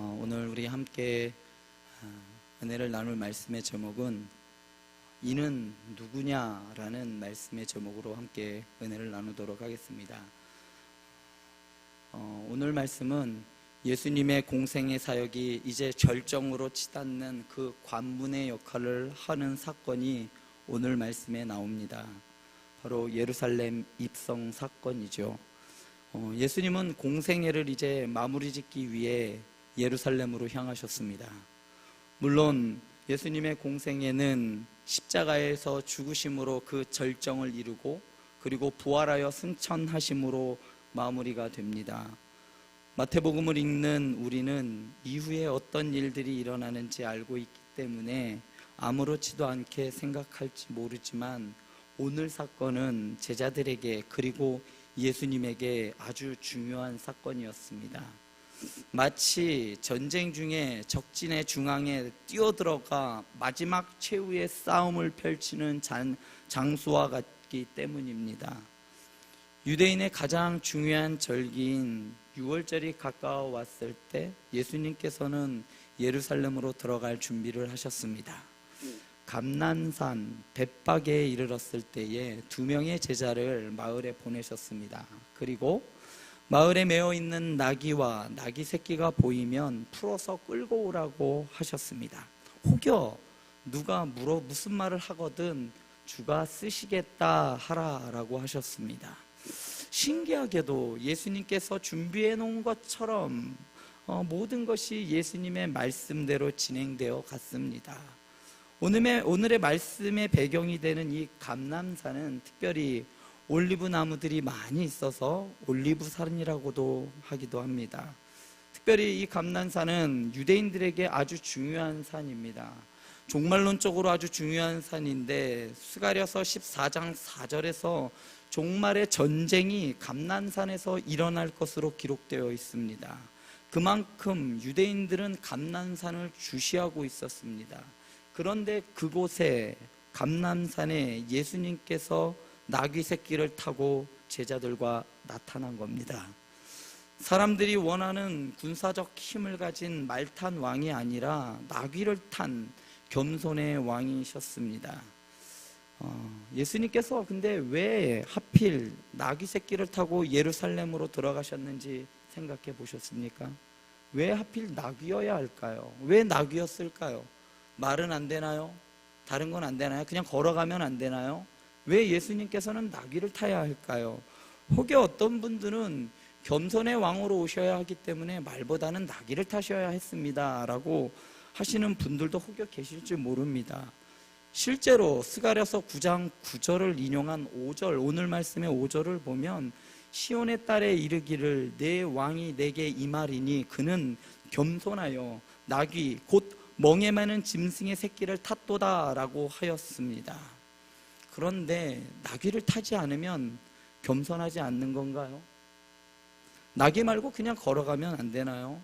어, 오늘 우리 함께 아, 은혜를 나눌 말씀의 제목은 이는 누구냐라는 말씀의 제목으로 함께 은혜를 나누도록 하겠습니다. 어, 오늘 말씀은 예수님의 공생의 사역이 이제 절정으로 치닫는 그 관문의 역할을 하는 사건이 오늘 말씀에 나옵니다. 바로 예루살렘 입성 사건이죠. 어, 예수님은 공생애를 이제 마무리 짓기 위해 예루살렘으로 향하셨습니다. 물론 예수님의 공생애는 십자가에서 죽으심으로 그 절정을 이루고 그리고 부활하여 승천하심으로 마무리가 됩니다. 마태복음을 읽는 우리는 이후에 어떤 일들이 일어나는지 알고 있기 때문에 아무렇지도 않게 생각할지 모르지만 오늘 사건은 제자들에게 그리고 예수님에게 아주 중요한 사건이었습니다. 마치 전쟁 중에 적진의 중앙에 뛰어들어가 마지막 최후의 싸움을 펼치는 장, 장수와 같기 때문입니다. 유대인의 가장 중요한 절기인 6월절이 가까워왔을 때 예수님께서는 예루살렘으로 들어갈 준비를 하셨습니다. 감난산 벳박에 이르렀을 때에 두 명의 제자를 마을에 보내셨습니다. 그리고 마을에 매어 있는 나귀와 나귀 새끼가 보이면 풀어서 끌고 오라고 하셨습니다. 혹여 누가 물어 무슨 말을 하거든 주가 쓰시겠다 하라라고 하셨습니다. 신기하게도 예수님께서 준비해 놓은 것처럼 어, 모든 것이 예수님의 말씀대로 진행되어 갔습니다. 오늘의, 오늘의 말씀의 배경이 되는 이 감남산은 특별히 올리브 나무들이 많이 있어서 올리브 산이라고도 하기도 합니다. 특별히 이 감난산은 유대인들에게 아주 중요한 산입니다. 종말론적으로 아주 중요한 산인데 스가랴서 14장 4절에서 종말의 전쟁이 감난산에서 일어날 것으로 기록되어 있습니다. 그만큼 유대인들은 감난산을 주시하고 있었습니다. 그런데 그곳에 감남산에 예수님께서 나귀 새끼를 타고 제자들과 나타난 겁니다. 사람들이 원하는 군사적 힘을 가진 말탄 왕이 아니라 나귀를 탄 겸손의 왕이셨습니다. 어, 예수님께서 근데 왜 하필 나귀 새끼를 타고 예루살렘으로 들어가셨는지 생각해 보셨습니까? 왜 하필 나귀여야 할까요? 왜 나귀였을까요? 말은 안 되나요? 다른 건 안 되나요? 그냥 걸어가면 안 되나요? 왜 예수님께서는 나귀를 타야 할까요? 혹여 어떤 분들은 겸손의 왕으로 오셔야 하기 때문에 말보다는 나귀를 타셔야 했습니다. 라고 하시는 분들도 혹여 계실지 모릅니다. 실제로 스가랴서 9장 9절을 인용한 5절, 오늘 말씀의 5절을 보면 시온의 딸에 이르기를 내 왕이 내게 임하리니 그는 겸손하여 나귀 곧 멍에 매는 짐승의 새끼를 탔도다라고 하였습니다. 그런데 나귀를 타지 않으면 겸손하지 않는 건가요? 나귀 말고 그냥 걸어가면 안 되나요?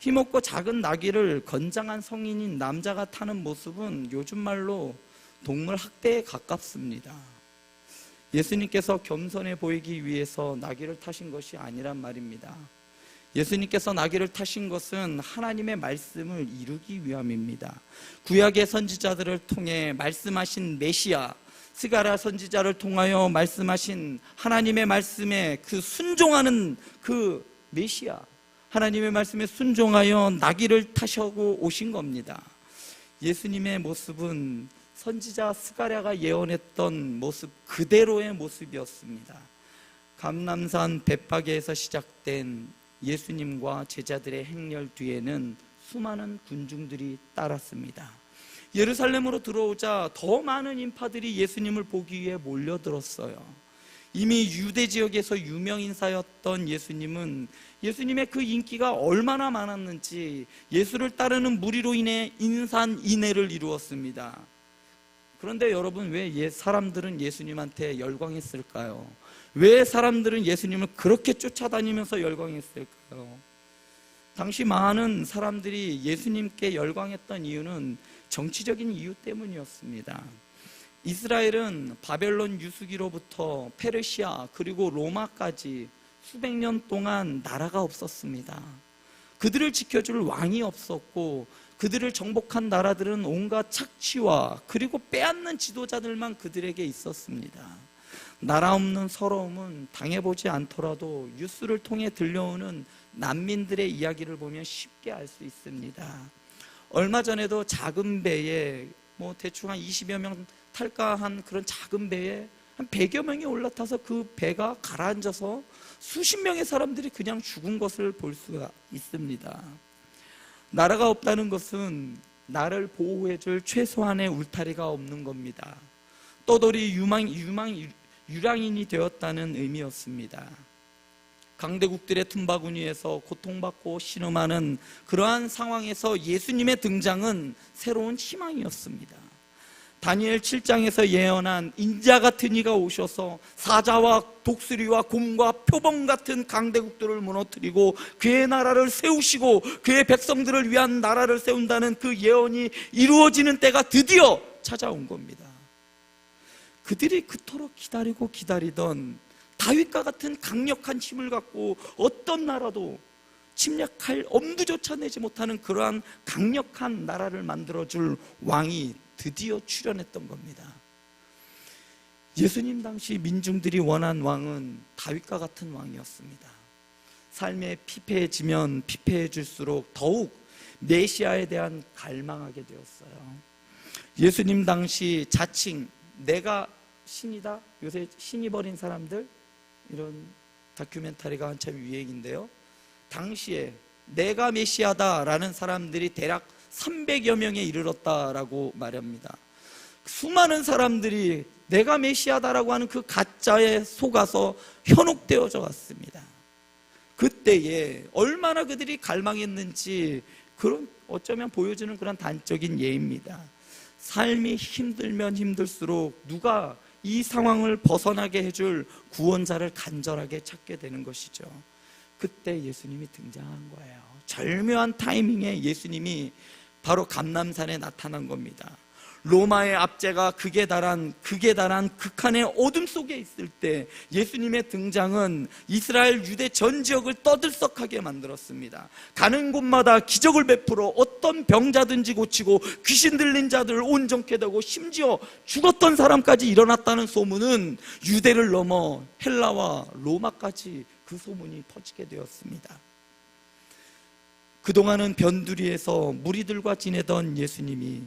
힘없고 작은 나귀를 건장한 성인인 남자가 타는 모습은 요즘 말로 동물 학대에 가깝습니다. 예수님께서 겸손해 보이기 위해서 나귀를 타신 것이 아니란 말입니다. 예수님께서 나귀를 타신 것은 하나님의 말씀을 이루기 위함입니다. 구약의 선지자들을 통해 말씀하신 메시아, 스가라 선지자를 통하여 말씀하신 하나님의 말씀에 그 순종하는 그 메시아, 하나님의 말씀에 순종하여 나귀를 타셔고 오신 겁니다. 예수님의 모습은 선지자 스가랴가 예언했던 모습 그대로의 모습이었습니다. 감남산 벳바게에서 시작된 예수님과 제자들의 행렬 뒤에는 수많은 군중들이 따랐습니다. 예루살렘으로 들어오자 더 많은 인파들이 예수님을 보기 위해 몰려들었어요. 이미 유대 지역에서 유명 인사였던 예수님은 예수님의 그 인기가 얼마나 많았는지 예수를 따르는 무리로 인해 인산인해를 이루었습니다. 그런데 여러분 왜 사람들은 예수님한테 열광했을까요? 왜 사람들은 예수님을 그렇게 쫓아다니면서 열광했을까요? 당시 많은 사람들이 예수님께 열광했던 이유는 정치적인 이유 때문이었습니다. 이스라엘은 바벨론 유수기로부터 페르시아 그리고 로마까지 수백 년 동안 나라가 없었습니다. 그들을 지켜줄 왕이 없었고 그들을 정복한 나라들은 온갖 착취와 그리고 빼앗는 지도자들만 그들에게 있었습니다. 나라 없는 서러움은 당해보지 않더라도 뉴스를 통해 들려오는 난민들의 이야기를 보면 쉽게 알 수 있습니다. 얼마 전에도 작은 배에 뭐 대충 한 20여 명 탈까한 그런 작은 배에 한 100여 명이 올라타서 그 배가 가라앉아서 수십 명의 사람들이 그냥 죽은 것을 볼 수가 있습니다. 나라가 없다는 것은 나를 보호해줄 최소한의 울타리가 없는 겁니다. 떠돌이 유망, 유망, 유랑인이 되었다는 의미였습니다. 강대국들의 tum바구니에서 고통받고 신음하는 그러한 상황에서 예수님의 등장은 새로운 희망이었습니다. 다니엘 7장에서 예언한 인자 같은 이가 오셔서 사자와 독수리와 곰과 표범 같은 강대국들을 무너뜨리고 그의 나라를 세우시고 그의 백성들을 위한 나라를 세운다는 그 예언이 이루어지는 때가 드디어 찾아온 겁니다. 그들이 그토록 기다리고 기다리던 다윗과 같은 강력한 힘을 갖고 어떤 나라도 침략할 엄두조차 내지 못하는 그러한 강력한 나라를 만들어줄 왕이 드디어 출현했던 겁니다. 예수님 당시 민중들이 원한 왕은 다윗과 같은 왕이었습니다. 삶에 피폐해지면 피폐해질수록 더욱 메시아에 대한 갈망하게 되었어요. 예수님 당시 자칭 내가 신이다. 요새 신이 버린 사람들 이런 다큐멘터리가 한참 유행인데요. 당시에 내가 메시아다라는 사람들이 대략 300여 명에 이르렀다라고 말합니다. 수많은 사람들이 내가 메시아다라고 하는 그 가짜에 속아서 현혹되어져 갔습니다. 그때에 얼마나 그들이 갈망했는지 그런 어쩌면 보여주는 그런 단적인 예입니다. 삶이 힘들면 힘들수록 누가 이 상황을 벗어나게 해줄 구원자를 간절하게 찾게 되는 것이죠. 그때 예수님이 등장한 거예요. 절묘한 타이밍에 예수님이 바로 감남산에 나타난 겁니다. 로마의 압제가 극에 달한 극에 달한 극한의 어둠 속에 있을 때 예수님의 등장은 이스라엘 유대 전 지역을 떠들썩하게 만들었습니다. 가는 곳마다 기적을 베풀어 어떤 병자든지 고치고 귀신 들린 자들을 온전케 되고 심지어 죽었던 사람까지 일어났다는 소문은 유대를 넘어 헬라와 로마까지 그 소문이 퍼지게 되었습니다. 그동안은 변두리에서 무리들과 지내던 예수님이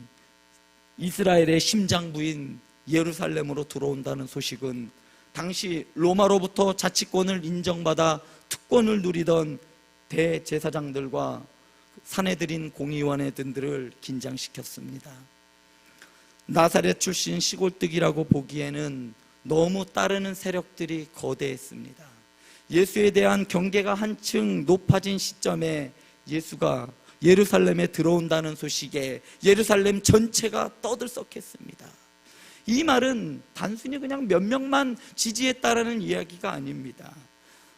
이스라엘의 심장부인 예루살렘으로 들어온다는 소식은 당시 로마로부터 자치권을 인정받아 특권을 누리던 대제사장들과 사내들인 공의원회들을 긴장시켰습니다. 나사렛 출신 시골뜨기라고 보기에는 너무 따르는 세력들이 거대했습니다. 예수에 대한 경계가 한층 높아진 시점에 예수가 예루살렘에 들어온다는 소식에 예루살렘 전체가 떠들썩했습니다. 이 말은 단순히 그냥 몇 명만 지지했다라는 이야기가 아닙니다.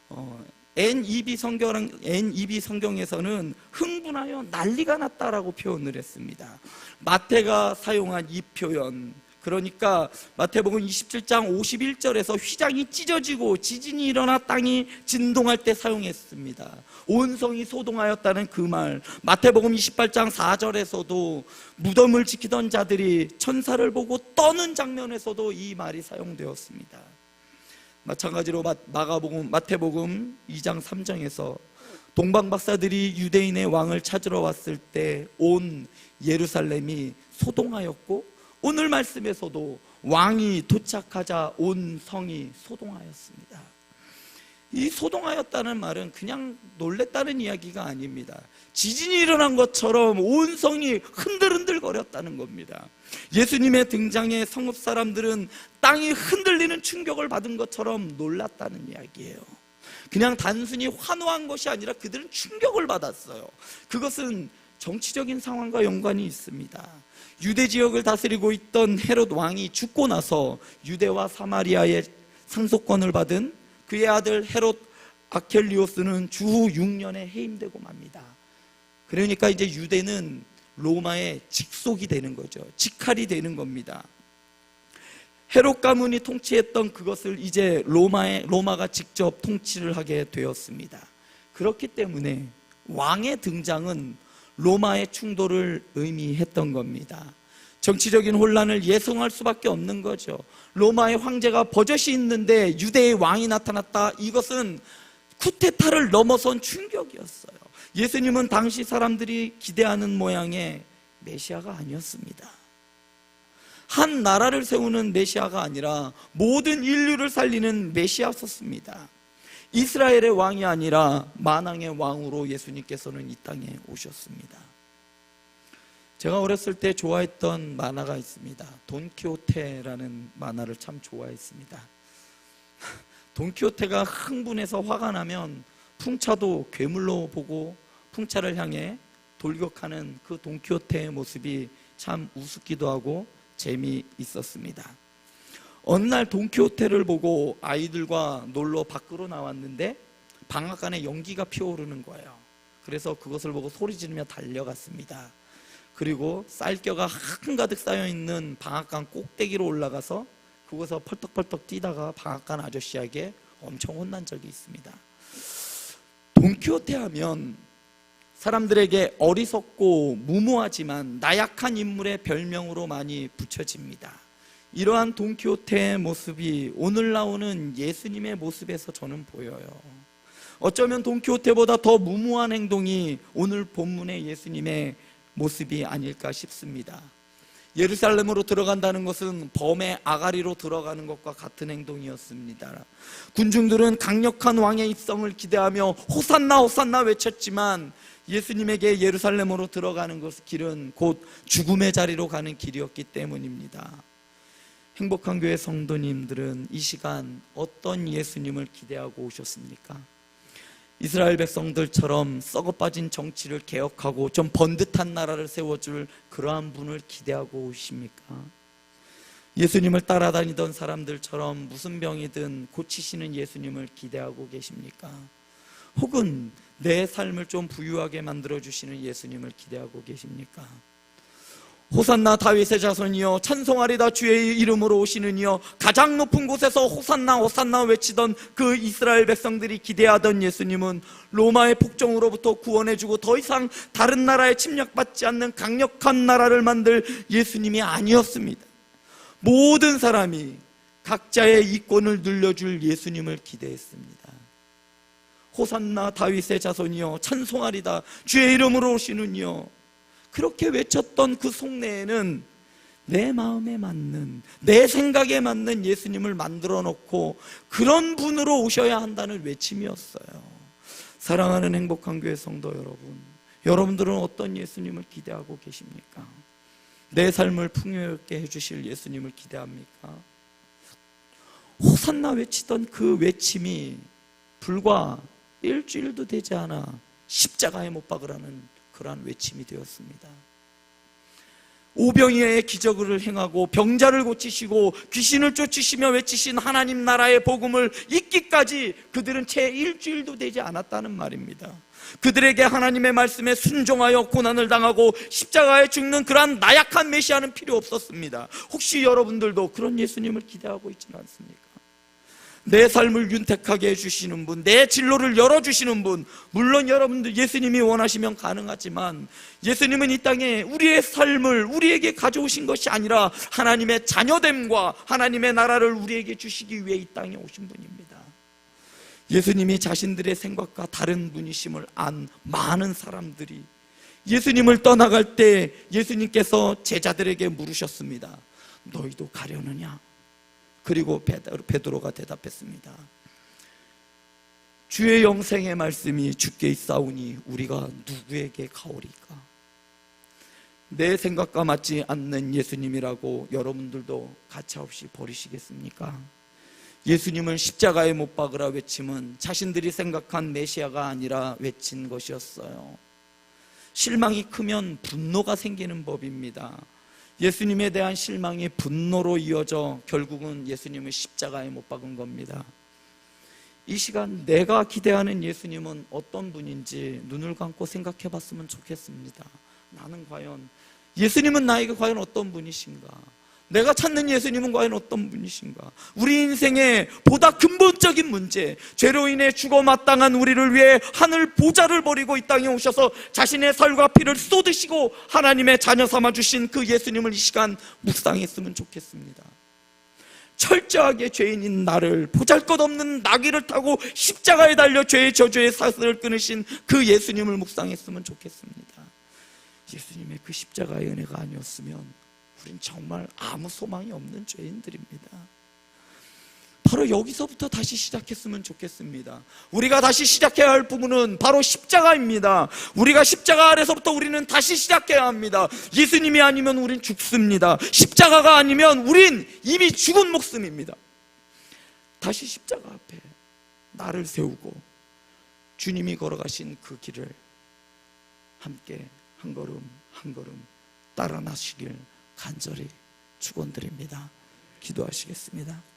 어, NEB 성경 NEB 성경에서는 흥분하여 난리가 났다라고 표현을 했습니다. 마태가 사용한 이 표현 그러니까 마태복음 27장 51절에서 휘장이 찢어지고 지진이 일어나 땅이 진동할 때 사용했습니다. 온성이 소동하였다는 그 말. 마태복음 28장 4절에서도 무덤을 지키던 자들이 천사를 보고 떠는 장면에서도 이 말이 사용되었습니다. 마찬가지로 마가복음 마태복음 2장 3장에서 동방 박사들이 유대인의 왕을 찾으러 왔을 때 온 예루살렘이 소동하였고 오늘 말씀에서도 왕이 도착하자 온 성이 소동하였습니다. 이 소동하였다는 말은 그냥 놀랬다는 이야기가 아닙니다. 지진이 일어난 것처럼 온 성이 흔들흔들 거렸다는 겁니다. 예수님의 등장에 성읍 사람들은 땅이 흔들리는 충격을 받은 것처럼 놀랐다는 이야기예요. 그냥 단순히 환호한 것이 아니라 그들은 충격을 받았어요. 그것은 정치적인 상황과 연관이 있습니다. 유대 지역을 다스리고 있던 헤롯 왕이 죽고 나서 유대와 사마리아의 상속권을 받은 그의 아들 헤롯 아켈리오스는 주후 6년에 해임되고 맙니다. 그러니까 이제 유대는 로마의 직속이 되는 거죠. 직할이 되는 겁니다. 헤롯 가문이 통치했던 그것을 이제 로마의 로마가 직접 통치를 하게 되었습니다. 그렇기 때문에 왕의 등장은 로마의 충돌을 의미했던 겁니다. 정치적인 혼란을 예상할 수밖에 없는 거죠. 로마의 황제가 버젓이 있는데 유대의 왕이 나타났다. 이것은 쿠데타를 넘어선 충격이었어요. 예수님은 당시 사람들이 기대하는 모양의 메시아가 아니었습니다. 한 나라를 세우는 메시아가 아니라 모든 인류를 살리는 메시아였습니다. 이스라엘의 왕이 아니라 만왕의 왕으로 예수님께서는 이 땅에 오셨습니다. 제가 어렸을 때 좋아했던 만화가 있습니다. 돈키호테라는 만화를 참 좋아했습니다. 돈키호테가 흥분해서 화가 나면 풍차도 괴물로 보고 풍차를 향해 돌격하는 그 돈키호테의 모습이 참 우습기도 하고 재미있었습니다. 어느 날 돈키호테를 보고 아이들과 놀러 밖으로 나왔는데 방앗간에 연기가 피어오르는 거예요. 그래서 그것을 보고 소리 지르며 달려갔습니다. 그리고 쌀겨가 한가득 쌓여 있는 방앗간 꼭대기로 올라가서 그곳에서 펄떡펄떡 뛰다가 방앗간 아저씨에게 엄청 혼난 적이 있습니다. 돈키호테 하면 사람들에게 어리석고 무모하지만 나약한 인물의 별명으로 많이 붙여집니다. 이러한 돈키호테의 모습이 오늘 나오는 예수님의 모습에서 저는 보여요. 어쩌면 돈키호테보다 더 무모한 행동이 오늘 본문의 예수님의 모습이 아닐까 싶습니다. 예루살렘으로 들어간다는 것은 범의 아가리로 들어가는 것과 같은 행동이었습니다. 군중들은 강력한 왕의 입성을 기대하며 호산나 호산나 외쳤지만 예수님에게 예루살렘으로 들어가는 것 길은 곧 죽음의 자리로 가는 길이었기 때문입니다. 행복한 교회 성도님들은 이 시간 어떤 예수님을 기대하고 오셨습니까? 이스라엘 백성들처럼 썩어 빠진 정치를 개혁하고 좀 번듯한 나라를 세워줄 그러한 분을 기대하고 오십니까? 예수님을 따라다니던 사람들처럼 무슨 병이든 고치시는 예수님을 기대하고 계십니까? 혹은 내 삶을 좀 부유하게 만들어주시는 예수님을 기대하고 계십니까? 호산나 다윗의 자손이여 찬송하리다 주의 이름으로 오시는 이여 가장 높은 곳에서 호산나 호산나 외치던 그 이스라엘 백성들이 기대하던 예수님은 로마의 폭정으로부터 구원해주고 더 이상 다른 나라에 침략받지 않는 강력한 나라를 만들 예수님이 아니었습니다. 모든 사람이 각자의 이권을 늘려줄 예수님을 기대했습니다. 호산나 다윗의 자손이여 찬송하리다 주의 이름으로 오시는 이여 그렇게 외쳤던 그 속내에는 내 마음에 맞는 내 생각에 맞는 예수님을 만들어 놓고 그런 분으로 오셔야 한다는 외침이었어요. 사랑하는 행복한 교회 성도 여러분, 여러분들은 어떤 예수님을 기대하고 계십니까? 내 삶을 풍요롭게 해주실 예수님을 기대합니까? 호산나 외치던 그 외침이 불과 일주일도 되지 않아 십자가에 못 박으라는 그러한 외침이 되었습니다. 오병이어의 기적을 행하고 병자를 고치시고 귀신을 쫓으시며 외치신 하나님 나라의 복음을 잊기까지 그들은 채 일주일도 되지 않았다는 말입니다. 그들에게 하나님의 말씀에 순종하여 고난을 당하고 십자가에 죽는 그러한 나약한 메시아는 필요 없었습니다. 혹시 여러분들도 그런 예수님을 기대하고 있지는 않습니까? 내 삶을 윤택하게 해주시는 분, 내 진로를 열어주시는 분, 물론 여러분들 예수님이 원하시면 가능하지만 예수님은 이 땅에 우리의 삶을 우리에게 가져오신 것이 아니라 하나님의 자녀됨과 하나님의 나라를 우리에게 주시기 위해 이 땅에 오신 분입니다. 예수님이 자신들의 생각과 다른 분이심을 안 많은 사람들이 예수님을 떠나갈 때 예수님께서 제자들에게 물으셨습니다. 너희도 가려느냐? 그리고 베드로가 대답했습니다. 주의 영생의 말씀이 주께 있사오니 우리가 누구에게 가오리까? 내 생각과 맞지 않는 예수님이라고 여러분들도 가차없이 버리시겠습니까? 예수님을 십자가에 못 박으라 외침은 자신들이 생각한 메시아가 아니라 외친 것이었어요. 실망이 크면 분노가 생기는 법입니다. 예수님에 대한 실망이 분노로 이어져 결국은 예수님을 십자가에 못 박은 겁니다. 이 시간 내가 기대하는 예수님은 어떤 분인지 눈을 감고 생각해 봤으면 좋겠습니다. 나는 과연, 예수님은 나에게 과연 어떤 분이신가? 내가 찾는 예수님은 과연 어떤 분이신가? 우리 인생의 보다 근본적인 문제, 죄로 인해 죽어 마땅한 우리를 위해 하늘 보좌를 버리고 이 땅에 오셔서 자신의 살과 피를 쏟으시고 하나님의 자녀 삼아 주신 그 예수님을 이 시간 묵상했으면 좋겠습니다. 철저하게 죄인인 나를 보잘것없는 나귀를 타고 십자가에 달려 죄의 저주의 사슬을 끊으신 그 예수님을 묵상했으면 좋겠습니다. 예수님의 그 십자가의 은혜가 아니었으면 우린 정말 아무 소망이 없는 죄인들입니다. 바로 여기서부터 다시 시작했으면 좋겠습니다. 우리가 다시 시작해야 할 부분은 바로 십자가입니다. 우리가 십자가 아래서부터 우리는 다시 시작해야 합니다. 예수님이 아니면 우린 죽습니다. 십자가가 아니면 우린 이미 죽은 목숨입니다. 다시 십자가 앞에 나를 세우고 주님이 걸어가신 그 길을 함께 한 걸음 한 걸음 따라 나시길 간절히 축원드립니다. 기도하시겠습니다.